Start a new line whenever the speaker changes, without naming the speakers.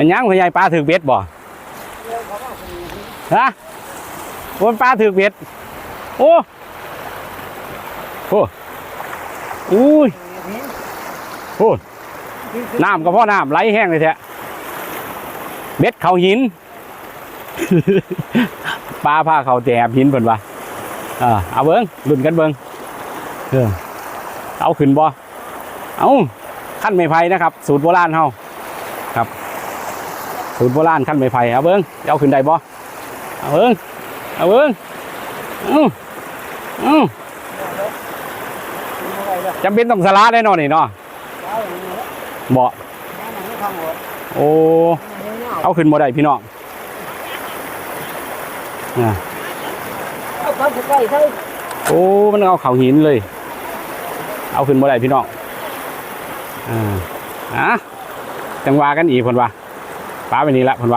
มันยังพ่อใหญ่ปลาถือเบ็ดบ่ฮะวันปลาถือเบ็ด โอ้โอ้อุ้ยโอ้น้ำก็พ่อน้ำไหลแห้งเลยแท้เบ็ดเขาหินปลาพาเขาแตบหินเพิ่นว่าเอาเบิ้งลุ้นกันเบิ้งเออเอาขึ้นบ่เอาขั้นไม้ไผ่นะครับ สูตรโบราณเฮาครับ สูตรโบราณขั้นไม้ไผ่เอาเบิ้งจะเอาขึ้นได้บ่เอาเบิ้งเอาเบิ้งเอาเอจำเป็นต้องสละได้นอนนี่เนาะบ่โอ้เอาขึ้นบ่ได้พี่น้องอ่
อาความใกล้ใช่
โอ้มันเอาเขาหินเลย เอาขึ้นบ่ได้พี่น้องอ่าอะจังหวากันอีกเพิ่นว่า ป้าไปนี่ละเพิ่นว่า